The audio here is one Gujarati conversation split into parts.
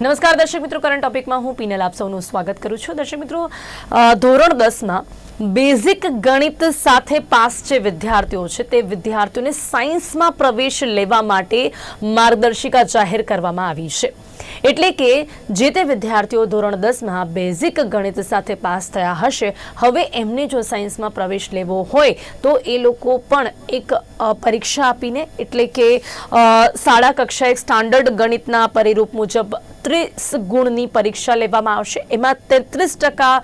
નમસ્કાર, દર્શક મિત્રો. કરંટ ટોપિકમાં હું પીનલ આપ સૌનું સ્વાગત કરું છું. દર્શક મિત્રો ધોરણ દસમાં બેઝિક ગણિત સાથે પાસ જે વિદ્યાર્થીઓ છે, તે વિદ્યાર્થીઓને સાયન્સમાં પ્રવેશ લેવા માટે માર્ગદર્શિકા જાહેર કરવામાં આવી છે. એટલે કે જે તે વિદ્યાર્થીઓ ધોરણ દસમાં બેઝિક ગણિત સાથે પાસ થયા હશે, હવે એમને જો સાયન્સમાં પ્રવેશ લેવો હોય, તો એ લોકો પણ એક પરીક્ષા આપીને એટલે કે શાળા કક્ષાએ સ્ટાન્ડર્ડ ગણિતના પરિરૂપ મુજબ ત્રીસ ગુણની પરીક્ષા લેવામાં આવશે. એમાં તેત્રીસ ટકા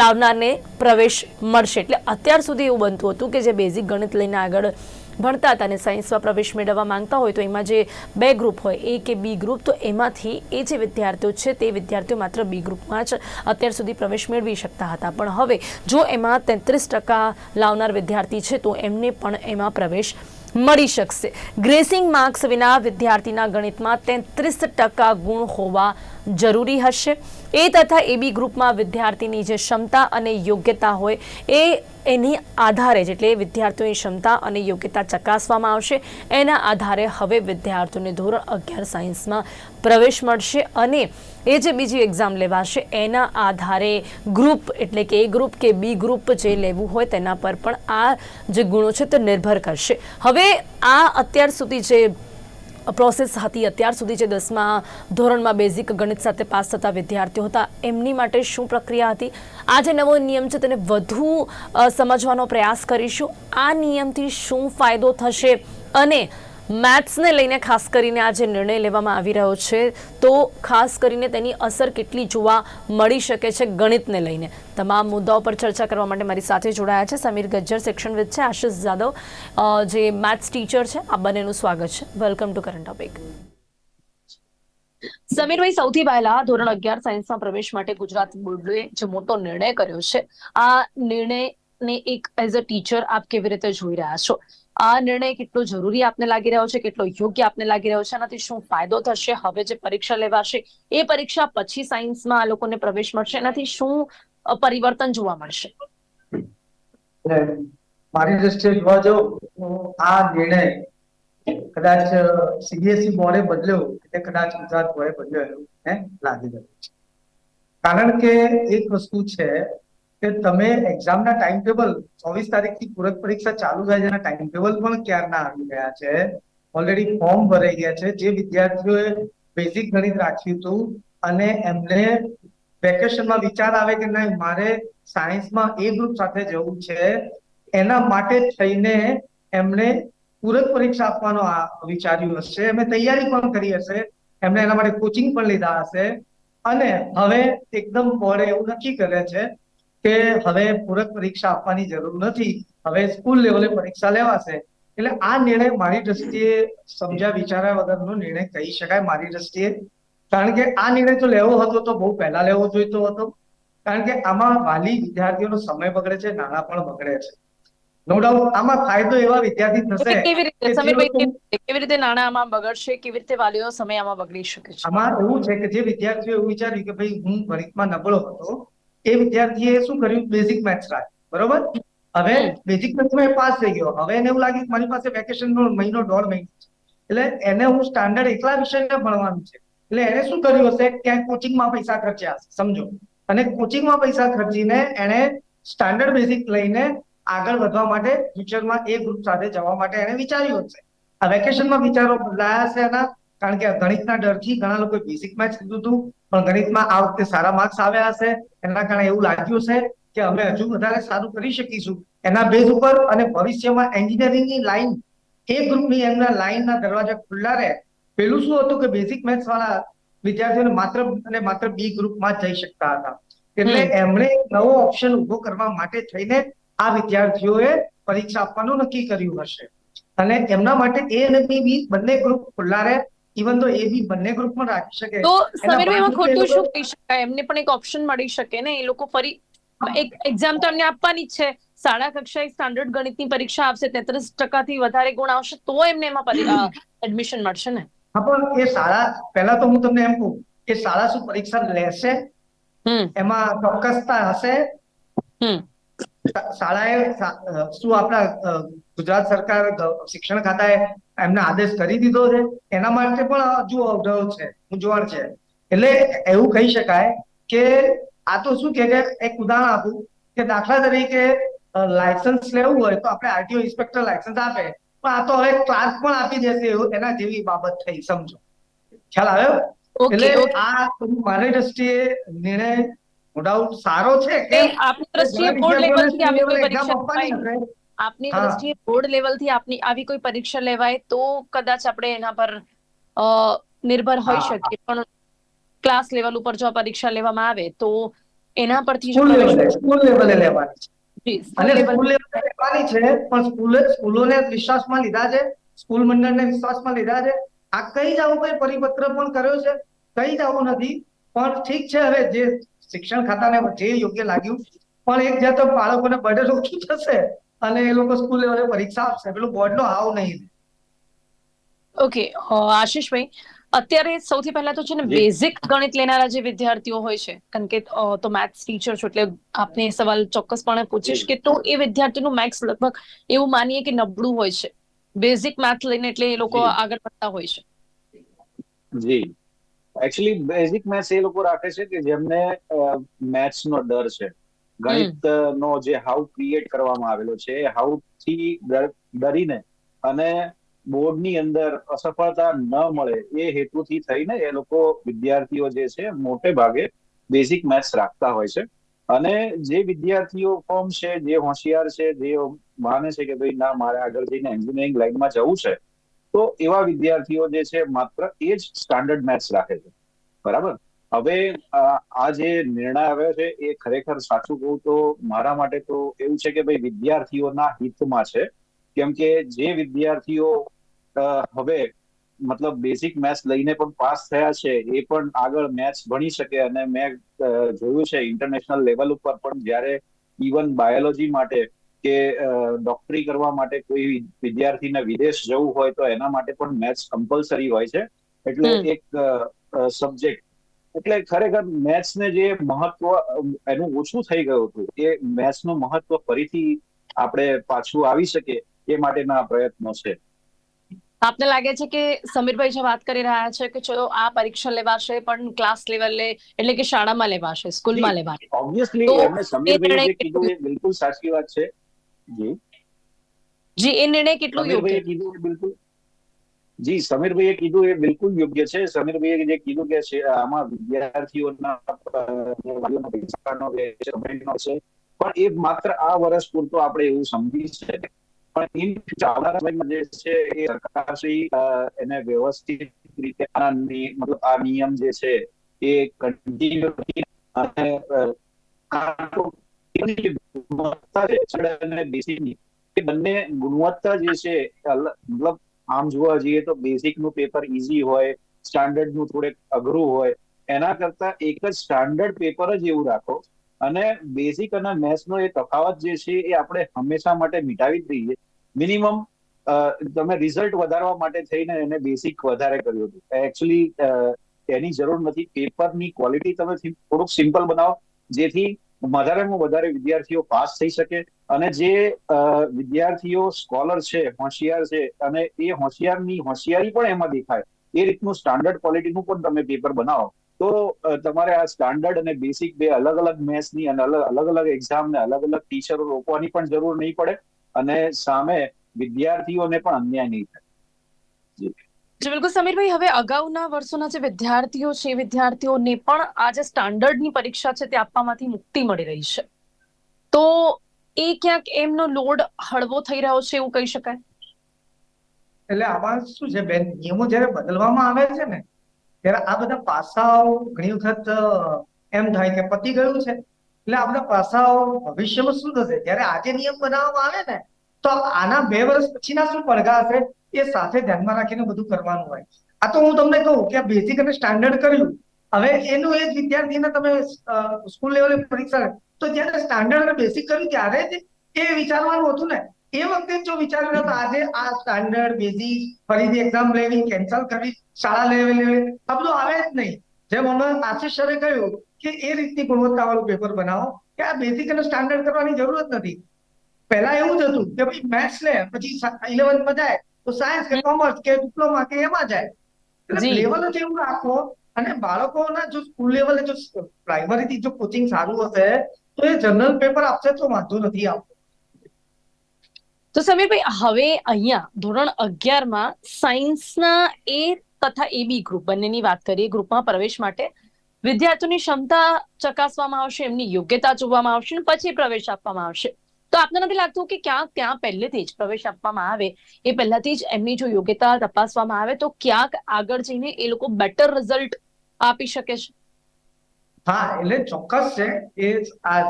લાવનારને પ્રવેશ મળશે. એટલે અત્યાર સુધી એવું બનતું હતું કે જે બેઝિક ગણિત લઈને આગળ ભણતા હતા અને સાયન્સમાં પ્રવેશ મેળવવા માંગતા હોય તો એમાં જે બે ગ્રુપ હોય, એ કે બી ગ્રુપ, તો એમાંથી એ જે વિદ્યાર્થીઓ છે તે વિદ્યાર્થીઓ માત્ર બી ગ્રુપમાં જ અત્યાર સુધી પ્રવેશ મેળવી શકતા હતા. પણ હવે જો એમાં તેત્રીસ ટકા લાવનાર વિદ્યાર્થી છે, તો એમને પણ એમાં પ્રવેશ મળી શકશે. ગ્રેસિંગ માર્ક્સ વિના વિદ્યાર્થીના ગણિતમાં તેત્રીસ ટકા ગુણ હોવા જરૂરી હશે. એ તથા એબી ગ્રુપમાં વિદ્યાર્થીની જે ક્ષમતા અને યોગ્યતા હોય, એ એની આધારે જ, એટલે વિદ્યાર્થીઓની ક્ષમતા અને યોગ્યતા ચકાસવામાં આવશે. એના આધારે હવે વિદ્યાર્થીઓને ધોરણ અગિયાર સાયન્સમાં પ્રવેશ મળશે અને એ જે બીજી એક્ઝામ લેવાશે, એના આધારે ગ્રુપ એટલે કે એ ગ્રુપ કે બી ગ્રુપ જે લેવું હોય, તેના પર પણ આ જે ગુણો છે તે નિર્ભર કરશે. હવે આ અત્યાર સુધી જે પ્રોસેસ હતી. અત્યાર સુધી જે દસમા ધોરણમાં બેઝિક ગણિત સાથે પાસ થતા વિદ્યાર્થીઓ હતા, એમની માટે શું પ્રક્રિયા હતી? આ જે નવો નિયમ છે તેને વધુ સમજવાનો પ્રયાસ કરીશું. આ નિયમથી શું ફાયદો થશે? અને મેથ્સને લઈને ખાસ કરીને આ જે નિર્ણય લેવામાં આવી રહ્યો છે. તો ખાસ કરીને તેની અસર કેટલી જોવા મળી શકે છે ગણિતને લઈને? તમામ મુદ્દાઓ પર ચર્ચા કરવા માટે મારી સાથે જોડાયા છે સમીર ગજ્જર શિક્ષણવિદ છે આશિષ જાદવ જે મેથ્સ ટીચર છે. આ બંનેનું સ્વાગત છે. Welcome to current topic. સમીરભાઈ સૌથી પહેલા ધોરણ અગિયાર સાયન્સમાં પ્રવેશ માટે ગુજરાત બોર્ડે જે મોટો નિર્ણય કર્યો છે, આ નિર્ણયને એક એઝ અ ટીચર આપ કેવી રીતે જોઈ રહ્યા છો? આ નિર્ણય કેટલો જરૂરી આપને લાગી રહ્યો છે? કેટલો યોગ્ય આપને લાગી રહ્યો છે? આનાથી શું ફાયદો થશે? હવે જે પરીક્ષા લેવાશે, એ પરીક્ષા પછી સાયન્સમાં આ લોકોને પ્રવેશ મળશે. એનાથી શું પરિવર્તન જોવા મળશે? મારી દ્રષ્ટિએ જોવા જો આ નિર્ણય કદાચ સીબીએસઈ બોર્ડે બદલ્યો એટલે કદાચ ગુજરાત બોર્ડે બદલ્યો એવું લાગી રહ્યું છે. કારણ કે એક વસ્તુ છે કે તમે એક્ઝામના ટાઈમ ટેબલ ચોવીસ તારીખથી પૂરક પરીક્ષા ચાલુ થાય છે એના ટાઈમ ટેબલ પણ ક્યારના આવી ગયા છે? ઓલરેડી ફોર્મ ભરાઈ ગયા છે. જે વિદ્યાર્થીઓએ બેઝિક ગણિત રાખ્યું હતું અને એમને વેકેશનમાં વિચાર આવે કે નહીં, મારે સાયન્સમાં એ ગ્રુપ સાથે જવું છે, એના માટે થઈને એમણે પૂરક પરીક્ષા આપવાનો વિચાર્યું હશે. એમણે તૈયારી પણ કરી હશે. એમણે એના માટે કોચિંગ પણ લીધા હશે. અને હવે એકદમ બોર્ડે એવું નક્કી કરે છે કે હવે પૂરક પરીક્ષા આપવાની જરૂર નથી હવે સ્કૂલ લેવલે પરીક્ષા લેવાશે. એટલે આ નિર્ણય મારી દ્રષ્ટિએ સમજ્યા વિચાર્યા વગરનો નિર્ણય કહી શકાય મારી દ્રષ્ટિએ. કારણ કે આ નિર્ણય તો લેવો હતો તો બહુ પહેલા લેવો જોઈતો હતો. કારણ કે આમાં વાલી વિદ્યાર્થીઓનો સમય બગડે છે નાણાં પણ બગડે છે. નો ડાઉટ આમાં ફાયદો એવા વિદ્યાર્થી થશે રીતે? સમીરભાઈ કેવી રીતે નાણાં આમાં બગડશે કેવી રીતે વાલીઓ સમય આમાં બગડી શકે છે? આમાં એવું છે કે જે વિદ્યાર્થીઓ એવું વિચાર્યું કે ભાઈ હું ગણિતમાં નબળો હતો એ વિદ્યાર્થીએ શું કર્યું? બેઝિક મેથ્સ રાખ્યું. બરોબર? હવે બેઝિક મેથ્સમાં એ પાસ થઈ ગયો. હવે એને એવું લાગ્યું કે મારી પાસે વેકેશન નો મહિનો દોઢ મહિનો છે. એટલે એને હું સ્ટાન્ડર્ડ એકલા વિષયને ભણવાનું છે. એટલે એને શું કર્યું હશે? ક્યાંય કોચિંગમાં પૈસા ખર્ચ્યા હશે. સમજો. અને કોચિંગમાં પૈસા ખર્ચીને એને સ્ટાન્ડર્ડ બેઝિક લઈને આગળ વધવા માટે ફ્યુચરમાં એ ગ્રુપ સાથે જવા માટે એને વિચાર્યું હશે. આ વેકેશનમાં વિચારો બદલાયા છે એના? કારણ કે ગણિતના ડરથી ઘણા લોકોએ બેઝિક જ કીધું હતું પણ ગણિતમાં આ વખતે સારા માર્ક્સ આવ્યા હશે. એના કારણે એવું લાગ્યું છે કે અમે હજુ વધારે સારું કરી શકીશું. એના બેઝ ઉપર અને ભવિષ્યમાં એન્જિનિયરિંગની લાઈન એ ગ્રુપની એમના લાઈનના દરવાજા ખુલ્લા રહે. પેલું શું હતું કે બેઝિક મેથ્સ વાળા વિદ્યાર્થીઓને માત્ર અને માત્ર બી ગ્રુપમાં જઈ શકતા હતા. એટલે એમણે નવો ઓપ્શન ઊભો કરવા માટે થઈને આ વિદ્યાર્થીઓએ પરીક્ષા આપવાનું નક્કી કર્યું હશે. અને એમના માટે એ અને બી બી બંને ગ્રુપ ખુલ્લા રહે. ઇવન તો એ બી બંને ગ્રુપમાં રાખી શકે. તો સમીરભાઈ એમાં ખોટું શું કહી શકાય? એમને પણ એક ઓપ્શન મળી શકે ને એ લોકો ફરી એક એક્ઝામ તો એમને આપવાની જ છે. શાળા કક્ષાએ સ્ટાન્ડર્ડ ગણિતની પરીક્ષા આપશે તેત્રીસ ટકાથી વધારે ગુણ આવશે તો એમને એમાં એડમિશન મળશે ને. હા પણ એ શાળા પહેલા તો હું તમને એમ કહું કે શાળા શું પરીક્ષા લેશે? એમાં ચોક્કસતા હશે? શાળાએ શા- આપણા ગુજરાત સરકાર શિક્ષણ ખાતાએ એમને આદેશ કરી દીધો છે? એના માટે પણ હજુ અવઢવ છે મૂંઝવણ છે. એટલે એવું કહી શકાય કે આ તો શું કે એક ઉદાહરણ આપું કે દાખલા તરીકે લાયસન્સ લેવું હોય તો આપણે આરટીઓ ઇન્સ્પેક્ટર લાયસન્સ આપે. પણ આ તો હવે ક્લાસ પણ આપી દેશે એવું એના જેવી બાબત થઈ સમજો. ખ્યાલ આવ્યો? એટલે આ મારી દ્રષ્ટિએ નિર્ણય ડાઉટ સારો છે કે આપની દ્રષ્ટિએ બોર્ડ લેવલથી આવી કોઈ પરીક્ષા આપની દ્રષ્ટિએ બોર્ડ લેવલથી આપની આવી કોઈ પરીક્ષા લેવાય તો કદાચ આપણે એના પર નિર્ભર હોઈ શકીએ. પણ ક્લાસ લેવલ ઉપર જો પરીક્ષા લેવામાં આવે તો એના પરથી જો સ્કૂલ લેવલે લેવાની છે. અને સ્કૂલ લેવલે લેવાની છે પણ સ્કૂલે સ્કૂલોને વિશ્વાસમાં લીધા છે સ્કૂલ મંડળને વિશ્વાસમાં લીધા છે. આ કઈ જ આવું કઈ પરિપત્ર પણ કર્યો છે? કઈ જ આવું નથી. પણ ઠીક છે હવે જે શિક્ષણ ખાતાને જે યોગ્ય લાગ્યું. પણ એક જાત બાળકોને બર્ડન ઓછું થશે અને એ લોકો સ્કૂલ લેવલે પરીક્ષા આપશે. પેલું બોર્ડનો હાવ નહીં. ઓકે આશીષભાઈ અત્યારે સૌથી પહેલા તો છે ને બેઝિક ગણિત લેનારા જે વિદ્યાર્થીઓ હોય છે કારણ કે તો મેથ્સ ટીચર છો એટલે આપને સવાલ ચોક્કસપણે પૂછીશ કે તો એ વિદ્યાર્થીનું મેથ્સ લગભગ એવું માનીએ કે નબળું હોય છે. બેઝિક મેથ લઈને એટલે એ લોકો આગળ વધતા હોય છે. જી. એકચ્યુઅલી બેઝિક મેથ્સ એ લોકો રાખે છે કે જેમને મેથ્સ નો ડર છે. ગણિત નો જે હાઉ ક્રિએટ કરવામાં આવેલો છે હાઉ થી ડરીને અને બોર્ડની અંદર અસફળતા ન મળે એ હેતુથી થઈને એ લોકો વિદ્યાર્થીઓ જે છે, મોટે ભાગે બેઝિક મેથ્સ રાખતા હોય છે. અને જે વિદ્યાર્થીઓ ફોર્મ છે, જે હોશિયાર છે, જે માને છે કે ભાઈ ના, મારે આગળ જઈને એન્જિનિયરિંગ લાઈનમાં જવું છે તો એવા વિદ્યાર્થીઓ જે છે માત્ર એ જ સ્ટાન્ડર્ડ મેથ્સ રાખે છે. બરાબર? હવે આ જે નિર્ણય આવ્યો છે એ ખરેખર સાચું કહું તો મારા માટે તો એવું છે કે ભાઈ વિદ્યાર્થીઓના હિતમાં છે. કેમ કે જે વિદ્યાર્થીઓ હવે મતલબ બેઝિક મેથ્સ લઈને પણ પાસ થયા છે, એ પણ આગળ મેથ્સ ભણી શકે અને મેં જોયું છે ઇન્ટરનેશનલ લેવલ ઉપર પણ જ્યારે ઇવન બાયોલોજી માટે કે ડોક્ટરી કરવા માટે કોઈ વિદ્યાર્થીને વિદેશ જવું હોય તો એના માટે પણ મેથ્સ કમ્પલસરી હોય છે. એટલે એક સબ્જેક્ટ એટલે ખરેખર મેથ્સ ને જે મહત્વ એનું ઓછું થઈ ગયું હતું એ મેથ્સનું મહત્વ ફરીથી આપણે પાછું આવી શકે એ માટેના પ્રયત્નો છે. આપને લાગે છે કે સમીરભાઈ જે વાત કરી રહ્યા છે કે ચલો આ પરીક્ષા લેવાશે પણ ક્લાસ લેવલે એટલે કે શાળામાં લેવાશે સ્કૂલમાં લેવાશે? ઓબ્વિયસલી તો એમને સમીરભાઈ જે કીધું એ બિલકુલ સાચી વાત છે. જી. જી એ નિર્ણય કેટલો યોગ્ય? કીધું બિલકુલ. જી સમીરભાઈએ કીધું એ બિલકુલ યોગ્ય છે. સમીરભાઈએ જે કીધું કે છે આમાં વિદ્યાર્થીઓના પૈસાનો છે, પણ એ માત્ર આ વર્ષ પૂરતો આપણે એવું સમજી છે પણ ઇન આવનારા સમયમાં જે છે એ સરકારશ્રી એને વ્યવસ્થિત રીતે આ મતલબ આ નિયમ જે છે એ કન્ટિન્યુ અને બંને ગુણવત્તા જે છે મતલબ આમ જોવા જઈએ તો બેઝિકનું પેપર ઈઝી હોય સ્ટાન્ડર્ડનું થોડેક અઘરું હોય, એના કરતા એક જ સ્ટાન્ડર્ડ પેપર જ એવું રાખો અને બેઝિક અને મેથ્સ નો એ તફાવત જે છે, એ આપણે હંમેશા માટે મિટાવી જ દઈએ. મિનિમમ તમે રિઝલ્ટ વધારવા માટે થઈને એને બેઝિક વધારે કર્યું હતું એકચ્યુઅલી એની જરૂર નથી. પેપરની ક્વોલિટી તમે થોડુંક સિમ્પલ બનાવો, જેથી વધારેમાં વધારે વિદ્યાર્થીઓ પાસ થઈ શકે અને જે વિદ્યાર્થીઓ સ્કોલર છે, હોશિયાર છે અને એ હોશિયારની હોશિયારી પણ એમાં દેખાય, એ રીતનું સ્ટાન્ડર્ડ ક્વોલિટીનું પણ તમે પેપર બનાવો. તો તમારે આ સ્ટાન્ડર્ડ અને બેસિક બે અલગ અલગ મેથ્સની અને અલગ અલગ અલગ એક્ઝામ ને અલગ અલગ ટીચરો રોકવાની પણ જરૂર નહીં પડે અને સામે વિદ્યાર્થીઓને પણ અન્યાય નહીં થાય. બિલકુલ. સમીરભાઈ, હવે અગાઉના વર્ષોના જે વિદ્યાર્થીઓ છે વિદ્યાર્થીઓને પણ આ જે સ્ટાન્ડર્ડની પરીક્ષા છે, તે આપવામાંથી મુક્તિ મળી રહી છે. તો એ ક્યાંક એમનો લોડ હળવો થઈ રહ્યો છે, એવું કહી શકાય? એટલે આમાં શું છે, બેન? નિયમો જ્યારે બદલવામાં આવે છે ને, ત્યારે આ બધા પાસાઓ ઘણી વખત એમ થાય કે પતી ગયું છે. એટલે આ બધા પાસાઓ ભવિષ્યમાં શું થશે? જ્યારે આજે નિયમ બનાવવામાં આવે ને તો આના બે વર્ષ પછીના શું પડઘા હશે એ સાથે ધ્યાનમાં રાખીને બધું કરવાનું હોય. આ તો હું તમને કહું કે બેઝિક અને સ્ટાન્ડર્ડ કર્યું. હવે એનું એ વિદ્યાર્થીને તમે સ્કૂલ લેવલે પરીક્ષા તો જ્યારે સ્ટાન્ડર્ડ અને બેઝિક કર્યું ત્યારે જ એ વિચારવાનું હતું ને. એ વખતે જો વિચાર્યું તો આજે આ સ્ટાન્ડર્ડ બેઝિક ફરીથી એક્ઝામ લેવી કેન્સલ કરવી, શાળા લેવી લેવી, આ બધું આવે જ નહીં. જેમ હમણાં આશીષ સરે કહ્યું કે એ રીતની ગુણવત્તાવાળું પેપર બનાવો કે આ બેઝિક અને સ્ટાન્ડર્ડ કરવાની જરૂર જ નથી. પહેલા એવું જ હતું કે ભાઈ મેથ્સ લે પછી ઇલેવન્થમાં જાય તો સાયન્સ કે કોમર્સ કે ડિપ્લોમા કે એમાં જાય. એટલે લેવલ જ એવું રાખો અને બાળકોના જો સ્કૂલ લેવલે જો પ્રાઇમરીથી જો કોચિંગ સારું હશે તો એ જનરલ પેપર આપશે તો વાંધો નથી આવતો. તો સમીરભાઈ હવે અહીંયા ધોરણ અગિયારમાં સાયન્સના એ તથા એબી ગ્રુપ બંનેની વાત કરીએ. ગ્રુપમાં પ્રવેશ માટે વિદ્યાર્થીઓની ક્ષમતા ચકાસવામાં આવશે એમની યોગ્યતા જોવામાં આવશે પછી પ્રવેશ આપવામાં આવશે. તો આપને નથી લાગતું કે ક્યાંક ત્યાં પહેલેથી જ પ્રવેશ આપવામાં આવે? એ પહેલાથી જ એમની જો યોગ્યતા તપાસવામાં આવે તો ક્યાંક આગળ જઈને એ લોકો બેટર રિઝલ્ટ આપી શકે છે. હા, એટલે ચોક્કસ છે. એ આ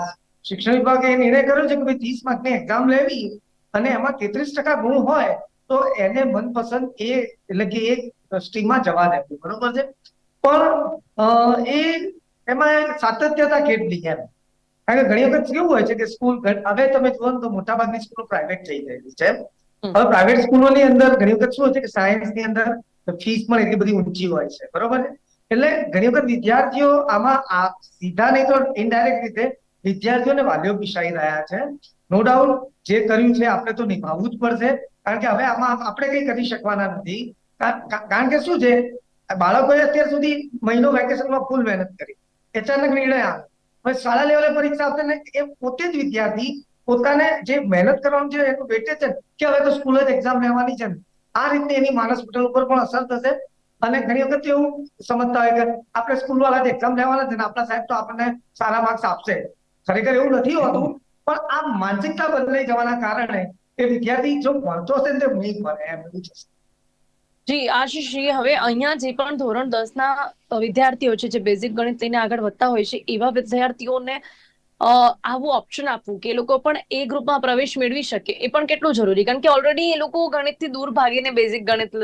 શિક્ષણ વિભાગે નિર્ણય કર્યો છે કે ભાઈ ત્રીસ માર્કની એક્ઝામ લેવી અને એમાં તેત્રીસ ટકા ગુણ હોય તો એને મનપસંદ એ એટલે કે એ સ્ટ્રીમમાં જવા દેવું બરોબર છે? પણ એ એમાં સાતત્યતા કેટલી એમ. કારણ કે ઘણી વખત કેવું હોય છે કે સ્કૂલ હવે તમે જુઓ તો મોટાભાગની સ્કૂલો પ્રાઇવેટ થઈ ગયેલી છે હવે પ્રાઇવેટ સ્કૂલોની અંદર ઘણી વખત શું હોય છે કે સાયન્સની અંદર ફીસ પણ એટલી બધી ઊંચી હોય છે બરોબર એટલે ઘણી વખત વિદ્યાર્થીઓ આમાં આ સીધા નહીં તો ઇનડાયરેક્ટ રીતે વિદ્યાર્થીઓને વાલીઓ પીસાઈ રહ્યા છે. નો ડાઉટ જે કર્યું છે આપણે તો નિભાવવું જ પડશે કારણ કે હવે આમાં આપણે કઈ કરી શકવાના નથી. કારણ કે શું છે? બાળકોએ અત્યાર સુધી મહિનો વેકેશનમાં ફૂલ મહેનત કરી. અચાનક નિર્ણય આવે હવે શાળા લેવલે પરીક્ષા આપશે ને એ પોતે જ વિદ્યાર્થી પોતાને જે મહેનત કરવાનું છે એનું વેટે છે કે હવે તો સ્કૂલ જ એક્ઝામ લેવાની છે આ રીતે એની માનસ પટલ ઉપર પણ અસર થશે અને ઘણી વખત એવું સમજતા હોય કે આપણે સ્કૂલ વાળા જ એક્ઝામ લેવાના છે ને, આપણા સાહેબ તો આપણને સારા માર્ક્સ આપશે. ખરેખર એવું નથી હોતું, પણ આ માનસિકતા બદલાઈ જવાના કારણે એ વિદ્યાર્થી જો ભણતો હશે ને તે નહીં ભણે, એમ એવું છે જી આશીષજી હવે અહીંયા જે પણ ધોરણ દસ ના વિદ્યાર્થીઓ છે જે બેઝિક ગણિત લઈને આગળ વધતા હોય છે એવા વિદ્યાર્થીઓને આવું ઓપ્શન આપવું કે એ લોકો પણ એ ગ્રુપમાં પ્રવેશ મેળવી શકે એ પણ કેટલું જરૂરી? કારણ કે ઓલરેડી એ લોકો ગણિતથી દૂર ભાગીને બેઝિક ગણિત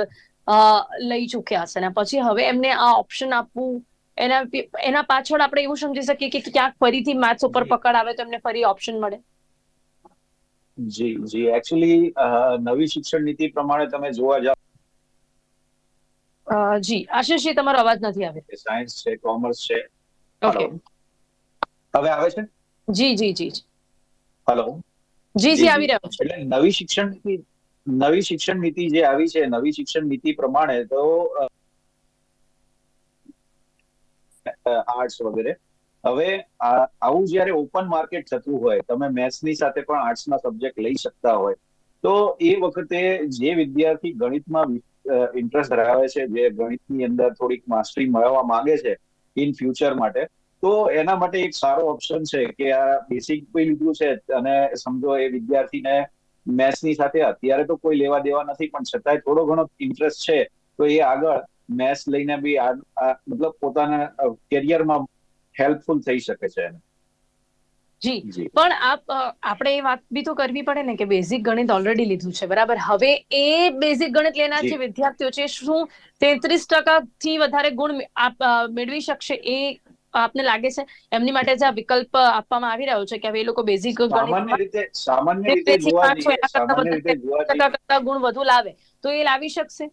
લઈ ચૂક્યા છે અને પછી હવે એમને આ ઓપ્શન આપવું એના એના પાછળ આપણે એવું સમજી શકીએ કે ક્યાંક ફરીથી મેથ્સ ઉપર પકડ આવે તો એમને ફરી ઓપ્શન મળે. જી જી એકચ્યુઅલી નવી શિક્ષણ નીતિ પ્રમાણે તમે જોવા અ, જી. આશીષજી તમારો અવાજ નથી આવ્યો સાયન્સ છે કોમર્સ છે. ઓકે હવે આવે છે? જી જી જી હેલો જી જી. આવી રહ્યો એટલે નવી શિક્ષણ નીતિ નવી શિક્ષણ નીતિ જે આવી છે નવી શિક્ષણ નીતિ પ્રમાણે તો આર્ટ્સ વગેરે. હવે આવું જ્યારે ઓપન માર્કેટ થતું હોય તમે મેથ્સની સાથે પણ આર્ટ્સ ના સબ્જેક્ટ લઈ શકતા હોય તો એ વખતે જે વિદ્યાર્થી ગણિતમાં ઇન્ટરેસ્ટ ધરાવે છે, જે ગણિતની અંદર થોડીક માસ્ટરી મેળવવા માંગે છે ઇન ફ્યુચર માટે તો એના માટે એક સારો ઓપ્શન છે કે આ બેસિક કોઈ લીધું છે અને સમજો એ વિદ્યાર્થીને મેથ્સની સાથે અત્યારે તો કોઈ લેવા દેવા નથી, પણ છતાંય થોડો ઘણો ઇન્ટરેસ્ટ છે, તો એ આગળ મેથ્સ લઈને બી મતલબ પોતાના કેરિયરમાં હેલ્પફુલ થઈ શકે છે એને. જી. પણ આપ આપણે એ વાત બી તો કરવી પડે ને કે બેઝિક ગણિત ઓલરેડી લીધું છે બરાબર? હવે એ બેઝિક ગણિત લેનાર જે વિદ્યાર્થીઓ છે શું તેત્રીસ ટકા થી વધારે ગુણ આપ મેળવી શકશે એ આપને લાગે છે? એમની માટે જે આ વિકલ્પ આપવામાં આવી રહ્યો છે કે હવે એ લોકો બેઝિક સામાન્ય ગણિત રીતે સામાન્ય રીતે જોવા જઈએ સામાન્ય રીતે જોવા જઈએ. કરતા ગુણ વધુ લાવે તો એ લાવી શકશે?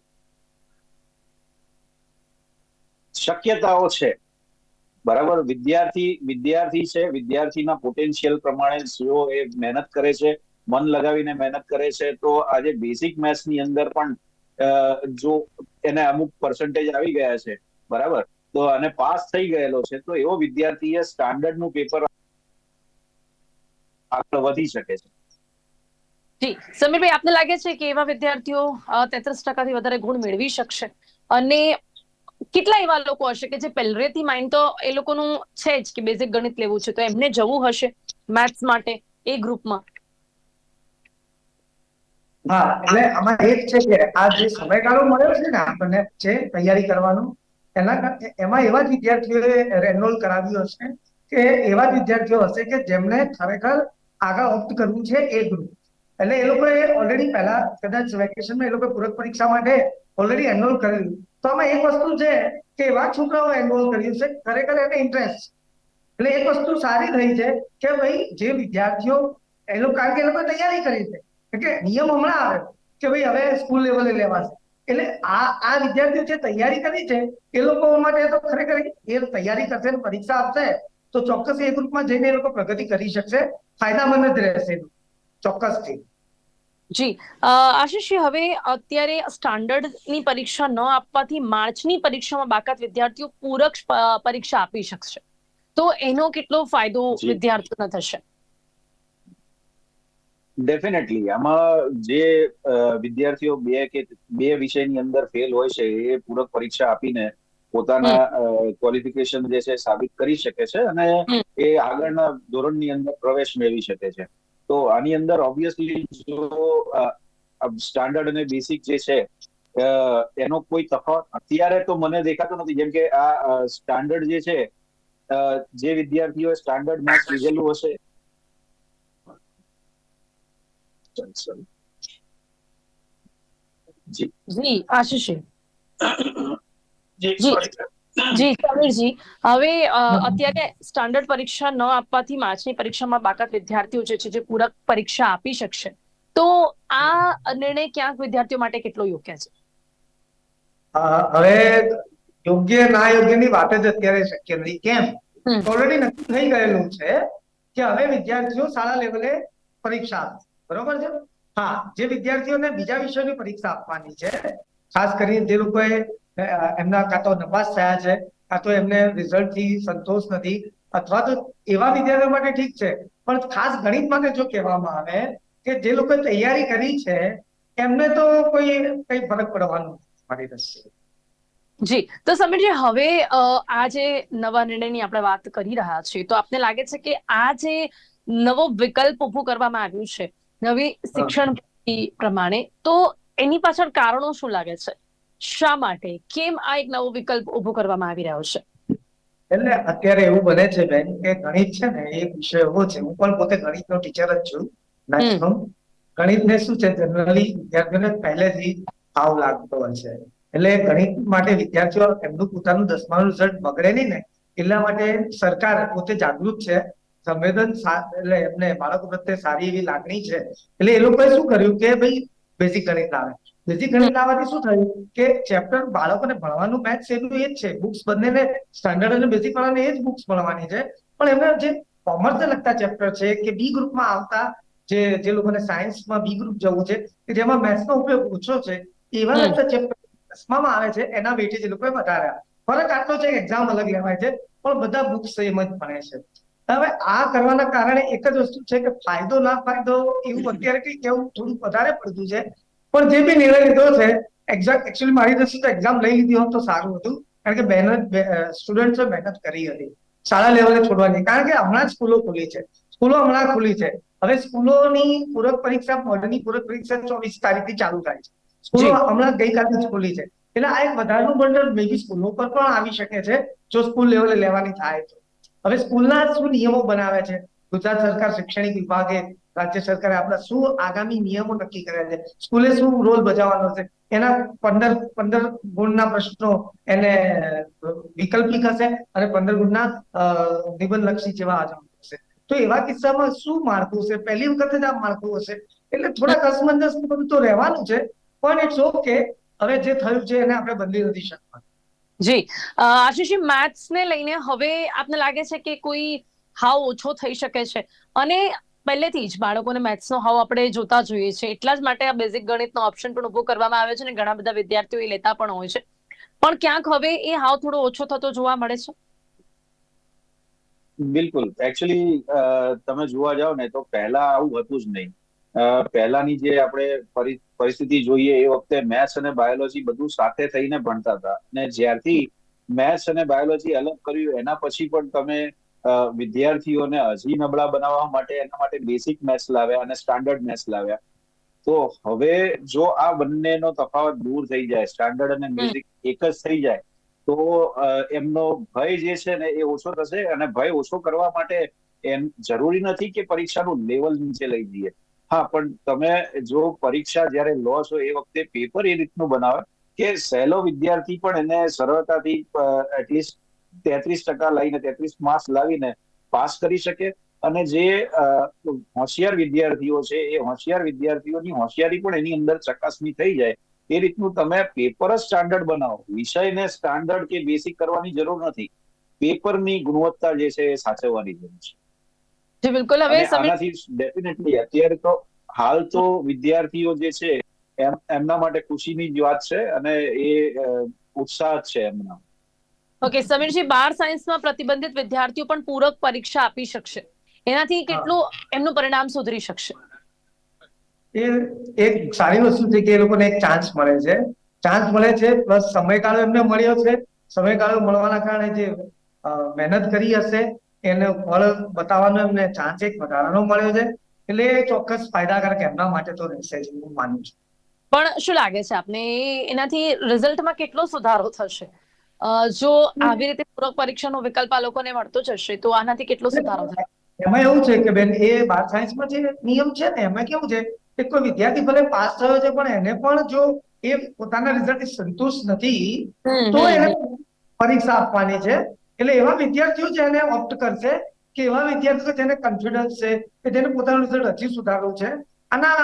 શક્યતાઓ છે. બરાબર? વિદ્યાર્થી વિદ્યાર્થી છે, વિદ્યાર્થીના પોટેન્શિયલ પ્રમાણે સીઓ એ મહેનત કરે છે, મન લગાવીને મહેનત કરે છે. તો આજે બેઝિક મેથ્સની અંદર પણ જો એને અમુક પર્સન્ટેજ આવી ગયા છે, બરાબર? તો અને પાસ થઈ ગયેલો છે, તો એવો વિદ્યાર્થીએ સ્ટાન્ડર્ડનું પેપર આગળ વધી શકે છે. જી. સમીરભાઈ, આપને લાગે છે કે એવા વિદ્યાર્થીઓ તેત્રીસ ટકાથી વધારે ગુણ મેળવી શકશે? અને કેટલા એવા લોકો હશે કે જે પહેલેથી માઇન્ડ તો એ લોકોનું છે જ કે બેઝિક ગણિત લેવું છે, તો એમને જવું હશે મેથ્સ માટે એ ગ્રુપમાં હા, એટલે આમાં એક છે કે આ જે સમયગાળો મળ્યો છે ને આપણને છે તૈયારી કરવાનો, એના એમાં એવા જ વિદ્યાર્થીઓએ એનરોલ કરાવ્યું હશે કે એવા વિદ્યાર્થીઓ હશે કે જેમને ખરેખર આગળ ઓપ્ટ કરવું છે એ ગ્રુપ એટલે એ લોકોએ ઓલરેડી પહેલા કદાચ વેકેશનમાં એ લોકો પૂરક પરીક્ષા માટે ઓલરેડી એનરોલ કરેલું તો આમાં એક વસ્તુ છે કે એવા છોકરાઓ એનરોલ કર્યું છે, ખરેખર એને ઇન્ટરેસ્ટ એટલે એક વસ્તુ સારી થઈ છે કે ભાઈ જે વિદ્યાર્થીઓ એ લોકો કારણ કે એ લોકો તૈયારી કરી છે. એટલે નિયમ હમણાં આવે કે ભાઈ હવે સ્કૂલ લેવલે લેવાશે. એટલે આ આ વિદ્યાર્થીઓ જે તૈયારી કરી છે, એ લોકો માટે તો ખરેખર એ તૈયારી કરશે પરીક્ષા આપશે, તો ચોક્કસ એ ગ્રુપમાં જઈને એ લોકો પ્રગતિ કરી શકશે, ફાયદામંદ જ રહેશે ચોક્કસથી. જી. આશીષજી હવે અત્યારે સ્ટાન્ડર્ડની પરીક્ષા ન આપવાથી માર્ચની પરીક્ષામાં બાકાત વિદ્યાર્થીઓ પૂરક પરીક્ષા આપી શકશે. તો એનો કેટલો ફાયદો. વિદ્યાર્થીઓને થશે? ડેફિનેટલી આમાં જે વિદ્યાર્થીઓ બે કે બે વિષયની અંદર ફેલ હોય છે એ પૂરક પરીક્ષા આપીને પોતાના ક્વોલિફિકેશન જે છે સાબિત કરી શકે છે અને એ આગળના ધોરણની અંદર પ્રવેશ મેળવી શકે છે. તો આની અંદર ઓબ્વિયસલી જો સ્ટાન્ડર્ડ અને બેસિક જે છે એનો કોઈ તફાવત અત્યારે તો મને દેખાતો નથી. જેમ કે આ સ્ટાન્ડર્ડ જે છે જે વિદ્યાર્થીઓ સ્ટાન્ડર્ડ માર્ક્સ લીધેલું હશે. જી. જી આશીષજી જી જી. સમીરજી હવે અત્યારે સ્ટાન્ડર્ડ પરીક્ષા ન આપવાથી માર્ચની પરીક્ષામાં બાકાત વિદ્યાર્થીઓ જે છે જે પૂરક પરીક્ષા આપી શકશે. તો આ નિર્ણય ક્યાંક વિદ્યાર્થીઓ માટે કેટલો યોગ્ય છે? હવે યોગ્ય ના યોગ્યની વાત જ અત્યારે શક્ય નથી. કેમ. ઓલરેડી નક્કી થઈ ગયેલું છે કે હવે વિદ્યાર્થીઓ શાળા લેવલે પરીક્ષા આપશે. બરોબર છે? હા જે વિદ્યાર્થીઓને બીજા વિષયની પરીક્ષા આપવાની છે ખાસ કરીને જે લોકોએ એમના કાં તો નપાસ થયા છે કાં તો એમને રિઝલ્ટથી સંતોષ નથી અથવા તો એવા વિદ્યાર્થીઓ માટે ઠીક છે. પણ ખાસ ગણિત માટે જો કહેવામાં આવે કે જે લોકો તૈયારી કરી છે એમને તો કોઈ કઈ ફરક પડવાનું મારી દ્રષ્ટિએ. જી. તો સમીરજી હવે આ જે નવા નિર્ણયની આપણે વાત કરી રહ્યા છીએ તો આપને લાગે છે કે આ જે નવો વિકલ્પ ઊભો કરવામાં આવ્યું છે નવી શિક્ષણ પ્રમાણે તો એની પાછળ કારણો શું લાગે છે? શા માટે? કેમ આ એક નવો વિકલ્પ ઊભો કરવામાં આવી રહ્યો છે? એટલે અત્યારે એવું બને છે બેન કે ગણિત છે ને એક વિષય એવો છે. હું પણ પોતે ગણિતનો ટીચર જ છું મેથ્સનો ગણિતને શું છે જનરલી વિદ્યાર્થીઓને પહેલેથી આવ લાગતો હોય છે. એટલે ગણિત માટે વિદ્યાર્થીઓ એમનું પોતાનું દસમાનું રિઝલ્ટ બગડે નહીં ને એટલા માટે સરકાર પોતે જાગૃત છે. સંવેદન એટલે એમને બાળકો પ્રત્યે સારી એવી લાગણી છે. એટલે એ લોકોએ શું કર્યું કે ભાઈ બેઝિક ગણિત લાવે. બેઝિક ગણિત લાવવાથી શું થયું કે ચેપ્ટર બાળકોને ભણવાનું મેથ્સ એનું એ જ છે. બુક્સ બંનેને સ્ટાન્ડર્ડ અને બેઝિક વાળાને એ જ બુક્સ ભણવાની છે. પણ એમને જે કોમર્સને લગતા ચેપ્ટર છે કે બી ગ્રુપમાં આવતા જે જે લોકોને સાયન્સમાં બી ગ્રુપ જવું છે કે જેમાં મેથ્સનો ઉપયોગ ઓછો છે એવા. લગતા ચેપ્ટર દસમામાં આવે છે એના વેટેજ એ લોકોએ વધાર્યા. ફરક આટલો છે એક્ઝામ અલગ લેવાય છે પણ બધા બુક્સ એમ જ ભણે છે. હવે આ કરવાના કારણે એક જ વસ્તુ છે કે ફાયદો ના ફાયદો એવું અત્યારે કઈ કેવું થોડું વધારે પડતું છે પણ જે બી નિર્ણય લીધો છે એક્ઝામ એકચ્યુઅલી મારી દ્રષ્ટિએ તો એક્ઝામ લઈ લીધી હોત તો સારું હતું. કારણ કે મહેનત સ્ટુડન્ટ્સે મહેનત કરી હતી. શાળા લેવલે છોડવાની. કારણ કે હમણાં જ સ્કૂલો ખુલી છે. સ્કૂલો હમણાં ખુલી છે. હવે સ્કૂલોની પૂરક પરીક્ષા મોડલની પૂરક પરીક્ષા ચોવીસ તારીખથી ચાલુ થાય છે. સ્કૂલો હમણાં ગઈકાલે જ ખુલી છે. એટલે આ એક વધારાનું બંડલ મે બી સ્કૂલો પર પણ આવી શકે છે જો સ્કૂલ લેવલે લેવાની થાય તો. હવે સ્કૂલના શું નિયમો બનાવે છે? ગુજરાત સરકાર શૈક્ષણિક વિભાગે રાજ્ય સરકારે આપણા શું આગામી નિયમો નક્કી કર્યા છે? સ્કૂલે શું રોલ બજાવવાનો છે? એના પંદર પંદર ગુણના પ્રશ્નો એને વિકલ્પિક હશે અને પંદર ગુણના નિબંધલક્ષી જેવા આચરણ હશે. તો એવા કિસ્સામાં શું માળખું હશે? પહેલી વખત જ આ માળખું હશે. એટલે થોડાક અસમંજસ બધું તો રહેવાનું છે પણ ઇટ્સ ઓકે હવે જે થયું છે એને આપણે બદલી નથી શકવાનું. જી. અ, આશીષજી મેથ્સ ને લઈને હવે આપને લાગે છે કે કોઈ હાવ ઓછો થઈ શકે છે. અને પહેલેથી જ બાળકોને મેથ્સનો હાવ આપણે જોતા જોઈએ છે. એટલા જ માટે આ બેઝિક ગણિતનો ઓપ્શન પણ ઊભો કરવામાં આવે છે અને ઘણા બધા વિદ્યાર્થીઓ એ લેતા પણ હોય છે. પણ ક્યાંક હવે એ હાવ થોડો ઓછો થતો જોવા મળે છે? બિલકુલ. એકચ્યુઅલી તમે જોવા જાવ ને તો પહેલા આવું હતું જ નહીં. પહેલાની જે આપણે પરિસ્થિતિ જોઈએ એ વખતે મેથ્સ અને બાયોલોજી બધું સાથે થઈને ભણતા હતા. અને જ્યારથી મેથ્સ અને બાયોલોજી અલગ કર્યું એના પછી પણ તમે વિદ્યાર્થીઓને હજી નબળા બનાવવા માટે એના માટે બેસિક મેથ્સ લાવ્યા અને સ્ટાન્ડર્ડ મેથ્સ લાવ્યા. તો હવે જો આ બંનેનો તફાવત દૂર થઈ જાય સ્ટાન્ડર્ડ અને મ્યુઝિક એક જ થઈ જાય તો એમનો ભય જે છે ને એ ઓછો થશે અને ભય ઓછો કરવા માટે એમ જરૂરી નથી કે પરીક્ષાનું લેવલ નીચે લઈ જઈએ. હા પણ તમે જો પરીક્ષા જ્યારે લો છો એ વખતે પેપર એ રીતનું બનાવે કે સહેલો વિદ્યાર્થી પણ એને સરળતાથી એટલીસ્ટ તેત્રીસ ટકા લઈને તેત્રીસ માર્ક્સ લાવીને પાસ કરી શકે. અને જે હોશિયાર વિદ્યાર્થીઓ છે એ હોશિયાર વિદ્યાર્થીઓની હોશિયારી પણ એની અંદર ચકાસણી થઈ જાય. એ રીતનું તમે પેપર જ સ્ટાન્ડર્ડ બનાવો. વિષયને સ્ટાન્ડર્ડ કે બેસિક કરવાની જરૂર નથી. પેપરની ગુણવત્તા જે છે એ સાચવવાની જરૂર છે. જી બિલકુલ. હવે આનાથી ડેફિનેટલી અત્યારે તો હાલ તો વિદ્યાર્થીઓ જે છે એમ એમના માટે ખુશીની જ વાત છે અને એ ઉત્સાહ છે એમના. ઓકે સમીરજી બાર સાયન્સમાં પ્રતિબંધિત વિદ્યાર્થીઓ પણ પૂરક પરીક્ષા આપી શકશે. એનાથી કેટલું એમનું પરિણામ સુધરી શકશે? એ એક સારી વસ્તુ છે કે એ લોકોને એક ચાન્સ મળે છે. ચાન્સ મળે છે પ્લસ સમયગાળો એમને મળ્યો છે. સમયગાળો મળવાના કારણે જે મહેનત કરી હશે એને ફળ બતાવવાનો એમને ચાન્સ એક વધારાનો મળ્યો છે. એટલે ચોક્કસ ફાયદાકારક એમના માટે તો રહેશે જ હું માનું છું. પણ શું લાગે છે આપને? એનાથી રિઝલ્ટમાં કેટલો સુધારો થશે? જો આવી રીતે પૂરક પરીક્ષાનો વિકલ્પ આ લોકોને મળતો જશે તો આનાથી કેટલો સુધારો થાય? એમાં એવું છે કે બેન એ બાર સાયન્સમાં જે નિયમ છે ને એમાં કેવું છે કે કોઈ વિદ્યાર્થી ભલે પાસ થયો છે પણ એને પણ જો એ પોતાના રિઝલ્ટથી સંતુષ્ટ નથી તો એને પરીક્ષા આપવાની છે. એટલે એવા વિદ્યાર્થીઓ જેને એને ઓપ્ટ કરશે કે એવા વિદ્યાર્થીઓ જેને કોન્ફિડન્સ છે કે જેને પોતાનું રિઝલ્ટ હજી સુધારવું છે. આના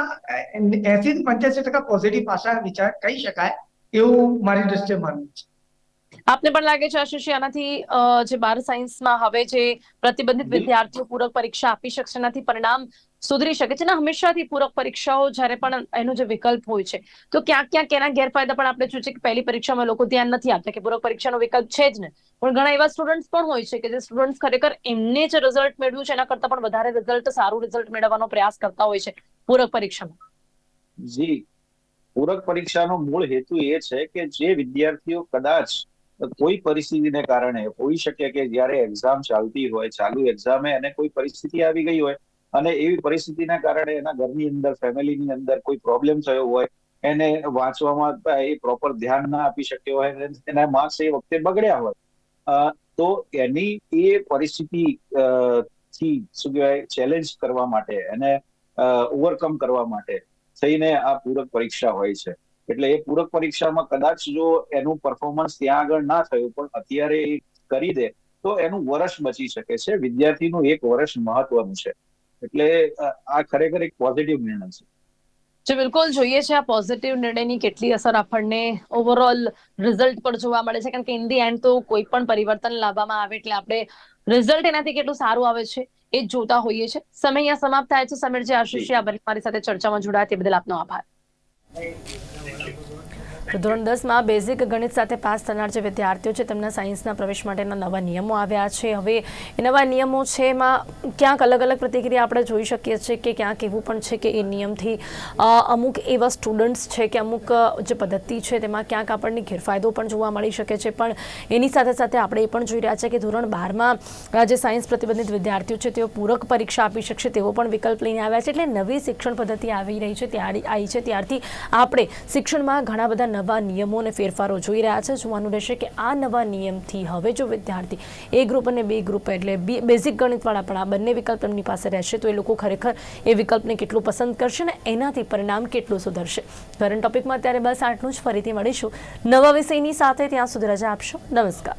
એસી પંચ્યાસી ટકા પોઝિટિવ પાસા વિચાર કહી શકાય એવું મારી દ્રષ્ટિએ માનવું છે. આપને પણ લાગે છે આશીષ આનાથી જે બાર સાયન્સમાં હવે જે પ્રતિબંધિત વિદ્યાર્થીઓ પૂરક પરીક્ષા આપી શકશે એનાથી પરિણામ સુધરી શકે છે ને હંમેશાથી પૂરક પરીક્ષાઓ જ્યારે પણ એનો જે વિકલ્પ હોય છે. તો ક્યાંક ક્યાંક એના ગેરફાયદા પણ આપણે છે કે પહેલી પરીક્ષામાં લોકો ધ્યાન નથી આપતા કે પૂરક પરીક્ષાનો વિકલ્પ છે જ ને. પણ ઘણા એવા સ્ટુડન્ટ્સ પણ હોય છે કે જે સ્ટુડન્ટ્સ ખરેખર એમને જે રિઝલ્ટ મેળવ્યું છે એના કરતા પણ વધારે રિઝલ્ટ સારું રિઝલ્ટ મેળવવાનો પ્રયાસ કરતા હોય છે પૂરક પરીક્ષામાં. જી. પૂરક પરીક્ષાનો મૂળ હેતુ એ છે કે જે વિદ્યાર્થીઓ કદાચ કોઈ પરિસ્થિતિને કારણે હોઈ શકે કે જ્યારે એક્ઝામ ચાલતી હોય, ચાલુ એક્ઝામે અને કોઈ પરિસ્થિતિ આવી ગઈ હોય અને એવી પરિસ્થિતિના કારણે એના ઘરની અંદર, ફેમિલીની અંદર કોઈ પ્રોબ્લેમ થયો હોય, એને વાંચવામાં એ પ્રોપર ધ્યાન ના આપી શક્યો હોય એના માર્ક્સ એ વખતે બગડ્યા હોય. તો એની એ પરિસ્થિતિ થી શું કહેવાય ચેલેન્જ કરવા માટે એને ઓવરકમ કરવા માટે થઈને આ પૂરક પરીક્ષા હોય છે. એટલે એ પૂરક પરીક્ષામાં કદાચ જો એનું પરફોર્મન્સ ત્યાં આગળ ના થયું પણ અત્યારે એ કરી દે તો એનું વર્ષ બચી શકે છે. વિદ્યાર્થીનું એક વર્ષ મહત્વનું છે. એટલે આ ખરેખર એક પોઝિટિવ નિર્ણય છે. જે બિલકુલ જોઈએ છે આ પોઝિટિવ નિર્ણયની કેટલી અસર આપણને ઓવરઓલ રિઝલ્ટ પર જોવા મળે છે. કારણ કે ઇન ધી એન્ડ તો કોઈ પણ પરિવર્તન લાવવામાં આવે એટલે આપણે રિઝલ્ટ એનાથી કેટલું સારું આવે છે એ જોતા હોઈએ છે. સમય અહીંયા સમાપ્ત થાય છે. સમીરજી આશીષ આભાર મારી સાથે ચર્ચામાં જોડાયા તે બદલ આપનો આભાર. ધોરણ દસમાં બેઝિક ગણિત સાથે પાસ થનાર જે વિદ્યાર્થીઓ છે, તેમના સાયન્સના પ્રવેશ માટેના નવા નિયમો આવ્યા છે. હવે એ નવા નિયમો છે, એમાં ક્યાંક અલગ અલગ પ્રતિક્રિયા આપણે જોઈ શકીએ છીએ કે ક્યાંક એવું પણ છે કે એ નિયમથી અમુક એવા સ્ટુડન્ટ્સ છે કે અમુક જે પદ્ધતિ છે, તેમાં ક્યાંક આપણને ગેરફાયદો પણ જોવા મળી શકે છે. પણ એની સાથે સાથે આપણે એ પણ જોઈ રહ્યા છે કે ધોરણ બારમાં જે સાયન્સ પ્રતિબંધિત વિદ્યાર્થીઓ છે, તેઓ પૂરક પરીક્ષા આપી શકશે તેવો પણ વિકલ્પ લઈને આવ્યા છે. એટલે નવી શિક્ષણ પદ્ધતિ આવી રહી છે, ત્યારે, આવી છે. ત્યારથી આપણે શિક્ષણમાં ઘણા બધા નવા નિયમો અને ફેરફારો જોઈ રહ્યા છે. જોવાનું રહેશે કે આ નવા નિયમથી હવે જો વિદ્યાર્થી એ ગ્રુપ અને બે ગ્રુપ એટલે બેઝિક ગણિતવાળા પણ આ બંને વિકલ્પ એમની પાસે રહેશે, તો એ લોકો ખરેખર એ વિકલ્પને કેટલું પસંદ કરશે ને એનાથી પરિણામ કેટલું સુધરશે. કરંટ ટોપિકમાં અત્યારે બસ આટલું જ. ફરીથી મળીશું. નવા વિષયની સાથે ત્યાં સુધી રજા આપશો. નમસ્કાર.